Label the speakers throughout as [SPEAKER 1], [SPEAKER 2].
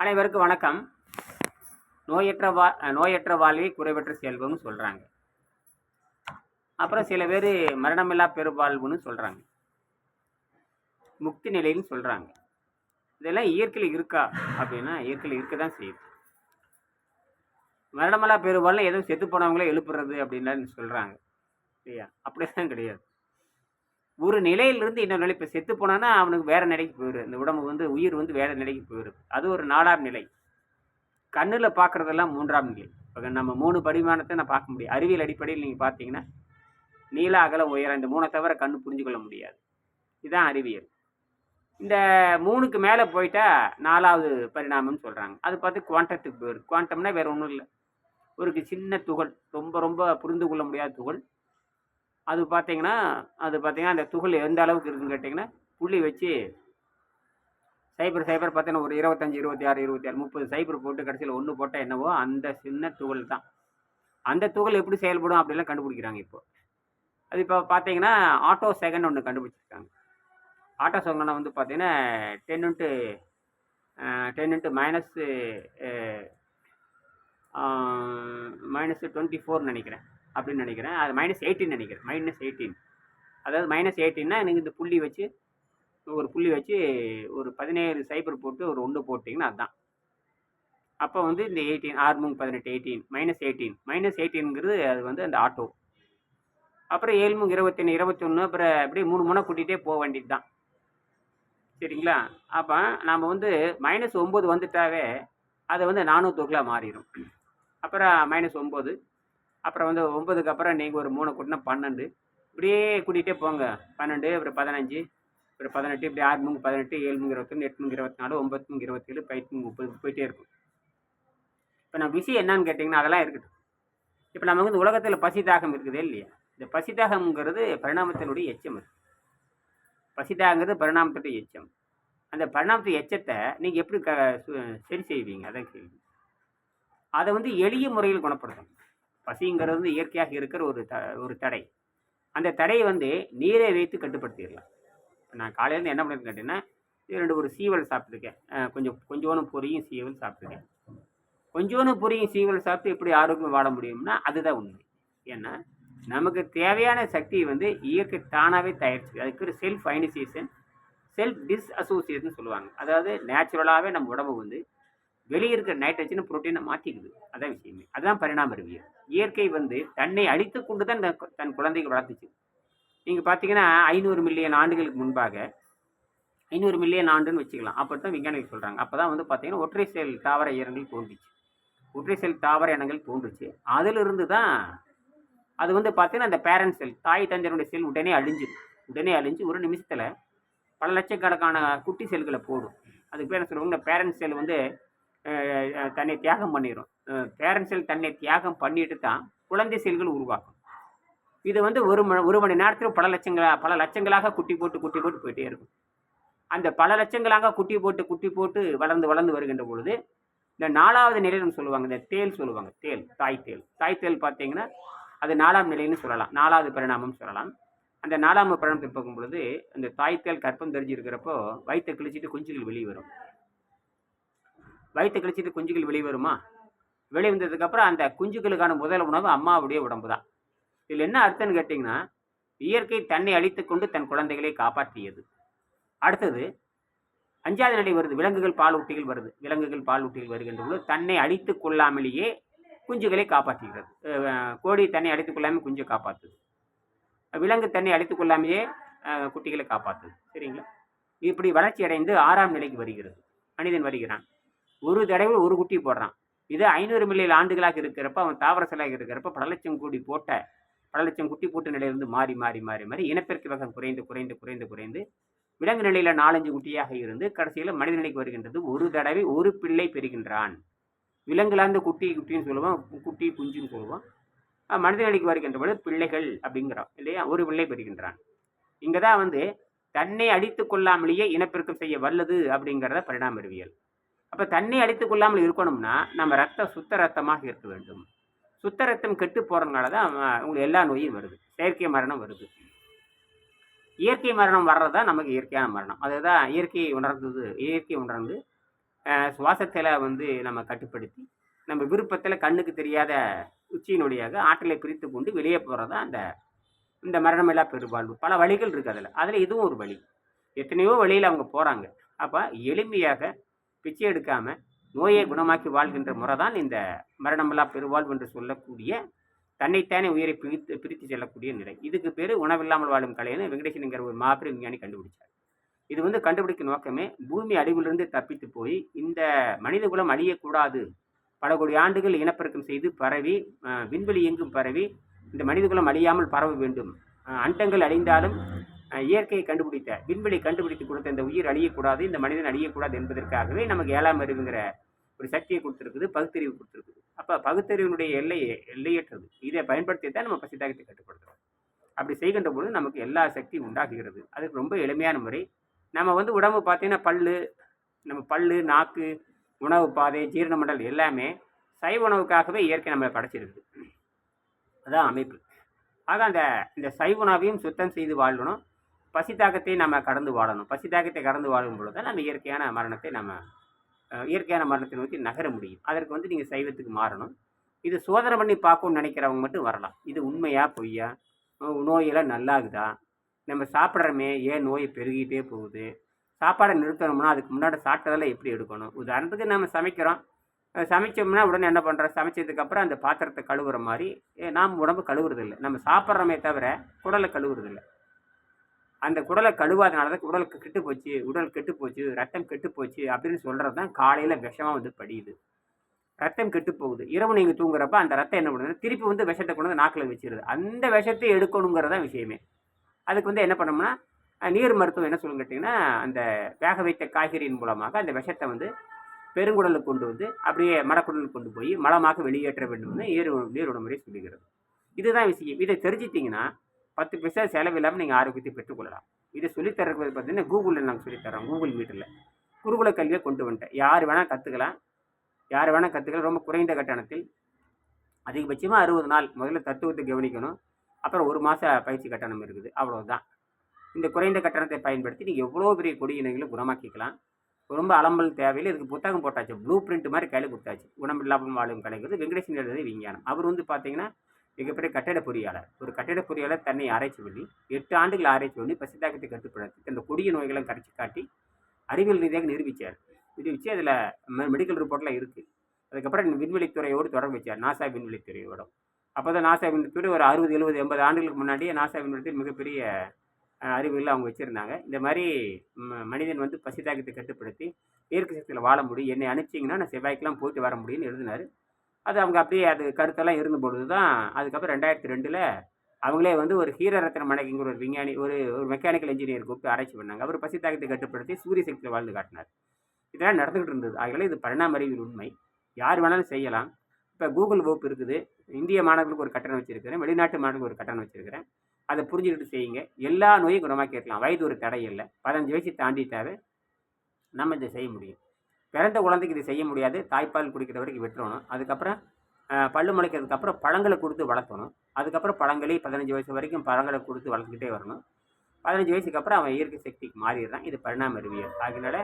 [SPEAKER 1] அனைவருக்கும் வணக்கம். நோயற்ற வா நோயற்ற வாழ்வே குறைவற்ற செல்வம்னு சொல்கிறாங்க அப்புறம் சில பேர் மரணமில்லா பெருவாழ்வுன்னு சொல்கிறாங்க முக்தி நிலைன்னு சொல்கிறாங்க இதெல்லாம் இயற்கையில் இருக்கா அப்படின்னா இயற்கையில் இருக்க தான் செய்யுது. மரணமில்லா பெருவாழ்வில் எதுவும் செத்து போனவங்களே எழுப்புறது அப்படின்னு சொல்கிறாங்க இல்லையா அப்படிதான் கிடையாது. ஒரு நிலையிலிருந்து இன்னொரு நிலை இப்போ செத்து போனான்னா அவனுக்கு வேற நிலைக்கு போயிடும். இந்த உடம்பு வந்து உயிர் வந்து வேற நிலைக்கு போயிடும். அது ஒரு நாலாம் நிலை. கண்ணில் பார்க்குறதெல்லாம் மூன்றாம் நிலை. இப்போ நம்ம மூணு பரிமாணத்தை நான் பார்க்க முடியும். அறிவியல் அடிப்படையில் நீங்கள் பார்த்தீங்கன்னா நீல அகல உயரம் இந்த மூணை தவிர கண் புரிஞ்சு கொள்ள முடியாது. இதுதான் அறிவியல். இந்த மூணுக்கு மேலே போயிட்டா நாலாவது பரிணாமம்னு சொல்கிறாங்க அது பார்த்து குவாண்டத்துக்கு போயிடும். குவாண்டம்னா வேற ஒன்றும் இல்லை. ஒரு சின்ன துகள். ரொம்ப ரொம்ப புரிந்து கொள்ள முடியாத துகள். அது பார்த்தீங்கன்னா அது பார்த்தீங்கன்னா அந்த துகள் எந்த அளவுக்கு இருக்குன்னு கேட்டிங்கன்னா புள்ளி வச்சு சைபர் சைபர் பார்த்தீங்கன்னா ஒரு இருபத்தஞ்சி இருபத்தி ஆறு இருபத்தி ஆறு முப்பது சைபர் போட்டு கடைசியில் ஒன்று போட்டால் என்னவோ அந்த சின்ன துகள் தான். அந்த துகள் எப்படி செயல்படும் அப்படிலாம் கண்டுபிடிக்கிறாங்க இப்போ. அது இப்போ பார்த்தீங்கன்னா ஆட்டோ செகண்ட் ஒன்று கண்டுபிடிச்சிருக்காங்க. ஆட்டோ செகண்ட் வந்து பார்த்தீங்கன்னா ten into ten into minus minus twenty ஃபோர்னு நினைக்கிறேன். அப்படின்னு நினைக்கிறேன். அது மைனஸ் எயிட்டின் நினைக்கிறேன். மைனஸ் எயிட்டீன் அதாவது மைனஸ் எயிட்டீன்னா எனக்கு இந்த புள்ளி வச்சு ஒரு புள்ளி வச்சு ஒரு பதினேழு சைபர் போட்டு ஒரு ஒன்று போட்டிங்கன்னா அதுதான் அப்போ வந்து இந்த எயிட்டீன் ஆறு மூணு பதினெட்டு எயிட்டீன் மைனஸ் எயிட்டீன் மைனஸ் எயிட்டீனுங்கிறது அது வந்து அந்த ஆட்டோ அப்புறம் ஏழு மூணு இருபத்தொன்று இருபத்தொன்று அப்புறம் அப்படியே மூணு முனை கூட்டிகிட்டே போக வேண்டியது தான் சரிங்களா? அப்போ நாம் வந்து மைனஸ் ஒம்பது வந்துட்டாவே அது வந்து நானூற்றுக்குள்ள மாறிடும். அப்புறம் மைனஸ் ஒம்பது அப்புறம் வந்து ஒம்பதுக்கு அப்புறம் நீங்கள் ஒரு மூணு கூட்டினா பன்னெண்டு. இப்படியே கூட்டிகிட்டே போங்க. பன்னெண்டு அப்புறம் பதினஞ்சு அப்புறம் பதினெட்டு இப்படி ஆறு மூணு பதினெட்டு ஏழு மூணு இருபத்தொன்று எட்டு மூணு இருபத்தி நாலு ஒம்பது மூணு இருபத்தேழு பயிற்சி முப்பது போயிட்டே இருக்கும். இப்போ நான் விஷயம் என்னன்னு கேட்டிங்கன்னா அதெல்லாம் இருக்கட்டும். இப்போ நமக்கு வந்து உலகத்தில் பசி தாகம் இருக்குதே இல்லையா? இந்த பசி தாகம்ங்கிறது பரிணாமத்தினுடைய எச்சம் அது. பசி தாகங்கிறது பரிணாமத்துடைய எச்சம். அந்த பரிணாமத்து எச்சத்தை நீங்கள் எப்படி க சு- சரி செய்வீங்க? அதான் கேள்வி. அதை வந்து எளிய முறையில் குணப்படுத்தணும். பசிங்கிறது வந்து இயற்கையாக இருக்கிற ஒரு த ஒரு தடை. அந்த தடையை வந்து நீரை வைத்து கட்டுப்படுத்திடலாம். நான் காலையிலேருந்து என்ன பண்ணியிருக்கேன் கேட்டீங்கன்னா இது ரெண்டு ஒரு சீவல் சாப்பிட்ருக்கேன் கொஞ்சம் கொஞ்சோன்னு பொரியும் சீவல் சாப்பிட்ருக்கேன் கொஞ்சோன்னு பொரியும் சீவல் சாப்பிட்டு எப்படி ஆரோக்கியம் வாழ முடியும்னா அதுதான் உண்மை. ஏன்னா நமக்கு தேவையான சக்தியை வந்து இயற்கை தானாகவே தயாரிச்சு அதுக்கு ஒரு செல்ஃப் அயனைசேஷன் செல்ஃப் டிஸ்அசோசியேஷன் சொல்லுவாங்க. அதாவது நேச்சுரலாகவே நம்ம உடம்பு வந்து வெளியே இருக்கிற நைட்ரஜனை புரோட்டீனை மாற்றிக்குது அதான் விஷயமே. அதுதான் பரிணாம அறிவியல். இயற்கை வந்து தன்னை அழித்து கொண்டு தான் தன் தன் குழந்தைகள் வளர்த்துச்சு. நீங்கள் பார்த்தீங்கன்னா ஐநூறு மில்லியன் ஆண்டுகளுக்கு முன்பாக ஐநூறு மில்லியன் ஆண்டுன்னு வச்சுக்கலாம். அப்போ தான் விஞ்ஞானிகள் சொல்கிறாங்க அப்போ தான் வந்து பார்த்தீங்கன்னா ஒற்றை செல் தாவர இனங்கள் தோன்றுச்சு. ஒற்றை செல் தாவர இனங்கள் தோன்றுச்சு. அதிலிருந்து தான் அது வந்து பார்த்தீங்கன்னா அந்த பேரண்ட் செல் தாய் தந்தையனுடைய செல் உடனே அழிஞ்சிடும் உடனே அழிஞ்சு ஒரு நிமிஷத்தில் பல லட்சக்கணக்கான குட்டி செல்களை போடும். அதுக்கு பேர் என்ன சொல்லுவாங்க? பேரண்ட் செல் வந்து தன்னை தியாகம் பண்ணிடும் பேரண்ட்ஸில் தன்னை தியாகம் பண்ணிட்டு தான் குழந்தை செல்கள் உருவாக்கும் இது வந்து ஒரு மணி ஒரு மணி நேரத்தில் பல லட்சங்களா பல லட்சங்களாக குட்டி போட்டு குட்டி போட்டு போயிட்டே இருக்கும். அந்த பல லட்சங்களாக குட்டி போட்டு குட்டி போட்டு வளர்ந்து வளர்ந்து வருகின்ற பொழுது இந்த நாலாவது நிலைன்னு சொல்லுவாங்க இந்த தேல் சொல்லுவாங்க தேல் தாய் தேல் தாய் தேல் பார்த்தீங்கன்னா அது நாலாம் நிலைன்னு சொல்லலாம் நாலாவது பரிணாமம் சொல்லலாம். அந்த நாலாம் பரிணாமத்தை பார்க்கும் பொழுது அந்த தாய்த்தேல் கற்பம் தெரிஞ்சு இருக்கிறப்போ வயிற்றை கிழிச்சிட்டு குஞ்சுகள் வெளியே வரும். வயிற்று கழிச்சிட்டு குஞ்சுகள் வெளியே வருமா வெளியே வந்ததுக்கப்புறம் அந்த குஞ்சுகளுக்கான முதல் உணவு அம்மாவுடைய உடம்பு தான் இதில் என்ன அர்த்தம்னு கேட்டிங்கன்னா இயற்கை தன்னை அழித்து கொண்டு தன் குழந்தைகளை காப்பாற்றியது. அடுத்தது அஞ்சாவது நிலை வருது விலங்குகள் பாலூட்டிகள் வருது. விலங்குகள் பாலூட்டிகள் வருகின்ற பொழுது தன்னை அழித்து கொள்ளாமலேயே குஞ்சுகளை காப்பாற்றுகிறது. கோடி கோழி தன்னை அழித்து கொள்ளாமல் குஞ்சை காப்பாற்றுது. விலங்கு தன்னை அழித்து கொள்ளாமையே குட்டிகளை காப்பாற்றுது. சரிங்களா? இப்படி வளர்ச்சி அடைந்து ஆறாம் நிலைக்கு வருகிறது. மனிதன் வருகிறான். ஒரு தடவை ஒரு குட்டி போடுறான். இது ஐநூறு மில்லியன் ஆண்டுகளாக இருக்கிறப்ப அவன் தாவர செலாக இருக்கிறப்ப பல லட்சம் கோடி போட்ட பல லட்சம் குட்டி போட்ட நிலையிலிருந்து மாறி மாறி மாறி மாறி இனப்பெருக்க வகை குறைந்து குறைந்து குறைந்து குறைந்து விலங்கு நிலையில் நாலஞ்சு குட்டியாக இருந்து கடைசியில் மனித நிலைக்கு வருகின்றது. ஒரு தடவை ஒரு பிள்ளை பெறுகின்றான். விலங்குலாந்து குட்டி குட்டின்னு சொல்லுவோம் குட்டி குஞ்சுன்னு சொல்லுவோம் மனித நிலைக்கு வருகின்ற பொழுது பிள்ளைகள் அப்படிங்கிறோம் இல்லையா? ஒரு பிள்ளை பெறுகின்றான். இங்கே தான் வந்து தன்னை அடித்து கொள்ளாமலேயே இனப்பெருக்கம் செய்ய வல்லது அப்படிங்கிறத பரிணாம அறிவியல். அப்போ தண்ணி அடித்து கொள்ளாமல் இருக்கணும்னா நம்ம ரத்தம் சுத்த ரத்தமாக இருக்க வேண்டும். சுத்த ரத்தம் கெட்டு போகிறதுனால தான் உங்களுக்கு எல்லா நோயும் வருது. செயற்கை மரணம் வருது. இயற்கை மரணம் வர்றது தான் நமக்கு இயற்கையான மரணம். அதுதான் இயற்கையை உணர்ந்தது இயற்கை உணர்ந்து சுவாசத்தில் வந்து நம்ம கட்டுப்படுத்தி நம்ம விருப்பத்தில் கண்ணுக்கு தெரியாத உச்சியின் வழியாக ஆற்றலை பிரித்து கொண்டு வெளியே போகிறது தான் அந்த இந்த மரணமில்லா பெருவாழ்வு பல வழிகள் இருக்குது அதில். அதில் இதுவும் ஒரு வழி. எத்தனையோ வழியில் அவங்க போகிறாங்க அப்போ எளிமையாக பிச்சை எடுக்காமல் நோயை குணமாக்கி வாழ்கின்ற முறை தான் இந்த மரணமில்லா பெருவாழ்வு என்று சொல்லக்கூடிய தன்னைத்தானே உயிரை பிரித்து பிரித்து செல்லக்கூடிய நிலை. இதுக்கு பேர் உணவில்லாமல் வாழும் கலைன்னு வெங்கடேசனுங்கிற ஒரு மாபெரும் விஞ்ஞானி கண்டுபிடிச்சார். இது வந்து கண்டுபிடிக்கும் நோக்கமே பூமி அழிவிலிருந்து தப்பித்து போய் இந்த மனித குலம் அழியக்கூடாது. பல கோடி ஆண்டுகள் இனப்பெருக்கம் செய்து பரவி விண்வெளி எங்கும் பரவி இந்த மனித குலம் அழியாமல் பரவ வேண்டும். அண்டங்கள் அழிந்தாலும் இயற்கையை கண்டுபிடித்த விண்வெளி கண்டுபிடித்து கொடுத்த இந்த உயிர் அழியக்கூடாது இந்த மனிதன் அழியக்கூடாது என்பதற்காகவே நமக்கு ஏழாம் அறிவுங்கிற ஒரு சக்தியை கொடுத்துருக்குது பகுத்தறிவு கொடுத்துருக்குது. அப்போ பகுத்தறிவினுடைய எல்லை எல்லையற்றது. இதை பயன்படுத்தி தான் நம்ம பசிதாகத்தை கட்டுப்படுத்துகிறோம் அப்படி செய்கின்ற பொழுது நமக்கு எல்லா சக்தியும் உண்டாகுகிறது அதுக்கு ரொம்ப எளிமையான முறை. நம்ம வந்து உடம்பு பார்த்தீங்கன்னா பல்லு நம்ம பல்லு நாக்கு உணவு பாதை ஜீரண மண்டல் எல்லாமே சைவ உணவுக்காகவே இயற்கை நம்மளை படைச்சிருக்குது. அதான் அமைப்பு. ஆக அந்த இந்த சைவ உணவையும் சுத்தம் செய்து வாழணும். பசித்தாக்கத்தை நம்ம கடந்து வாழணும். பசித்தாக்கத்தை கடந்து வாழும் பொழுது தான் நம்ம இயற்கையான மரணத்தை நம்ம இயற்கையான மரணத்தை நோக்கி நகர முடியும். அதற்கு வந்து நீங்கள் சைவத்துக்கு மாறணும். இது சோதனை பண்ணி பார்க்கணும்னு நினைக்கிறவங்க மட்டும் வரலாம். இது உண்மையா பொய்யா? நோயெல்லாம் நல்லாகுதா? நம்ம சாப்பிட்றோமே ஏன் நோய் பெருகிட்டே போகுது? சாப்பாடை நிறுத்தணும்னா அதுக்கு முன்னாடி சாப்பிட்டதெல்லாம் எப்படி எடுக்கணும்? உதாரணத்துக்கு நம்ம சமைக்கிறோம். சமைச்சோம்னா உடனே என்ன பண்ணுறோம் சமைச்சதுக்கப்புறம் அந்த பாத்திரத்தை கழுவுற மாதிரி நாம் உடம்பு கழுவுறதில்லை. நம்ம சாப்பிட்றோமே தவிர குடலை கழுவுறதில்லை. அந்த குடலை கழுவாதனால தான் உடலுக்கு கெட்டு போச்சு உடல் கெட்டு போச்சு ரத்தம் கெட்டு போச்சு அப்படின்னு சொல்கிறது தான் காலையில் விஷமாக வந்து படியுது. ரத்தம் கெட்டு போகுது. இரவு நீங்கள் தூங்குறப்ப அந்த ரத்தம் என்ன பண்ணுறது திருப்பி வந்து விஷத்தை கொண்டு வந்து நாக்கில் வச்சிருது. அந்த விஷத்தை எடுக்கணுங்கிறது தான் விஷயமே. அதுக்கு வந்து என்ன பண்ணோம்னா நீர் மருத்துவம் என்ன சொல்லுங்க கேட்டிங்கன்னா அந்த வேக வைத்த காய்கறியின் மூலமாக அந்த விஷத்தை வந்து பெருங்குடலுக்கு கொண்டு வந்து அப்படியே மடக்குடலுக்கு கொண்டு போய் மலமாக வெளியேற்ற வேண்டும்னு நீர் நீர் உணமுறை சொல்லுகிறது. இதுதான் விஷயம். இதை தெரிஞ்சிட்டிங்கன்னா பத்து பைசா செலவில்லாமல் நீங்கள் ஆரோக்கியத்தை பெற்றுக்கொள்ளலாம். இதை சொல்லித்தரது பார்த்தீங்கன்னா கூகுளில் நாங்கள் சொல்லித்தரோம் கூகுள் மீட்டில் குருகுல கல்வியை கொண்டு வந்துட்டேன். யார் வேணால் கற்றுக்கலாம் யார் வேணால் கற்றுக்கலாம் ரொம்ப குறைந்த கட்டணத்தில். அதிகபட்சமாக அறுபது நாள். முதல்ல தத்துவத்தை கவனிக்கணும். அப்புறம் ஒரு மாத பயிற்சி கட்டணம் இருக்குது. அவ்வளோதான் இந்த குறைந்த கட்டணத்தை பயன்படுத்தி நீங்கள் எவ்வளோ பெரிய கொடி இனங்களை குணமாக்கிக்கலாம். ரொம்ப அலம்பல் தேவையில்லை. இதுக்கு புத்தகம் போட்டாச்சு. ப்ளூ பிரிண்ட் மாதிரி கையில் கொடுத்தாச்சு. குணமில்லாமல் வாழும் கலைங்கிறது வெங்கடேசன் எழுதி விஞ்ஞானம். அவர் வந்து பார்த்தீங்கன்னா மிகப்பெரிய கட்டிட பொறியாளர் ஒரு கட்டிட பொறியாளர் தன்னை ஆராய்ச்சி பண்ணி எட்டு ஆண்டுகள் ஆராய்ச்சி பண்ணி பசித்தாக்கத்தை கட்டுப்படுத்தி அந்த கொடிய நோய்களை கரைச்சி காட்டி அறிவியல் ரீதியாக நிரூபித்தார் நிரூபித்து அதில் மெடிக்கல் ரிப்போர்ட்லாம் இருக்குது அதுக்கப்புறம் விண்வெளித்துறையோடு தொடர்பு வச்சார் நாசா விண்வெளித்துறையோட அப்போ தான் நாசா விண்வெளித்துறை ஒரு அறுபது எழுபது எண்பது ஆண்டுகளுக்கு முன்னாடியே நாசா விண்வெளித்துறை மிகப்பெரிய அஹ், அவங்க வச்சுருந்தாங்க. இந்த மாதிரி ம- மனிதன் வந்து பசித்தாக்கத்தை கட்டுப்படுத்தி இயற்கை சக்தியில் வாழ முடியும் என்னை அனுப்பிச்சிங்கன்னா நான் செவ்வாய்க்கெலாம் போயிட்டு வர முடியும்னு எழுதினார். அது அவங்க அப்படியே அது கருத்தெல்லாம் இருந்த பொழுது தான் அதுக்கப்புறம் ரெண்டாயிரத்தி ரெண்டில் அவங்களே வந்து ஒரு ஹீரரத்ன மணக்கிங்கிற ஒரு விஞ்ஞானி ஒரு ஒரு மெக்கானிக்கல் இன்ஜினியர் கூப்பிட்டு ஆராய்ச்சி பண்ணாங்க. அவர் பசித்தாக்கத்தை கட்டுப்படுத்தி சூரிய சக்தியில் வாழ்ந்து காட்டினார். இதெல்லாம் நடந்துகிட்டு இருந்தது. ஆகல இது பரிணாம அறிவியல் உண்மை. யார் வேணாலும் செய்யலாம். இப்போ கூகுள் வகுப்பு இருக்குது. இந்திய மாணவர்களுக்கு ஒரு கட்டணம் வச்சுருக்கிறேன். வெளிநாட்டு மாணவர்களுக்கு ஒரு கட்டணம் வச்சுருக்கிறேன். அதை புரிஞ்சுக்கிட்டு செய்யுங்க. எல்லா நோயும் குணமாக்கிடலாம். வயது ஒரு தடை இல்லை. பதினஞ்சு வயசு தாண்டிட்டாவே நம்ம இதை செய்ய முடியும். பிறந்த குழந்தைக்கு இது செய்ய முடியாது. தாய்ப்பால் குடிக்கிற வரைக்கும் விட்டுறணும். அதுக்கப்புறம் பல்லு முளைக்கிறதுக்கப்புறம் பழங்களை கொடுத்து வளர்த்தணும். அதுக்கப்புறம் பழங்களே பதினஞ்சு வயசு வரைக்கும் பழங்களை கொடுத்து வளர்த்துக்கிட்டே வரணும். பதினஞ்சு வயசுக்கு அப்புறம் அவன் இயற்கை சக்திக்கு மாறிடுறான். இது பரிணாம அறிவியல். அதனால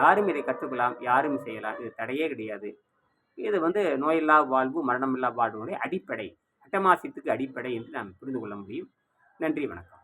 [SPEAKER 1] யாரும் இதை கற்றுக்கலாம் யாரும் செய்யலாம். இது தடையே கிடையாது. இது வந்து நோயில்லா வாழ்வு மரணமில்லா வாழ்வுடைய அடிப்படை அட்டமாசியத்துக்கு அடிப்படை என்று நாம் புரிந்து கொள்ள முடியும். நன்றி வணக்கம்.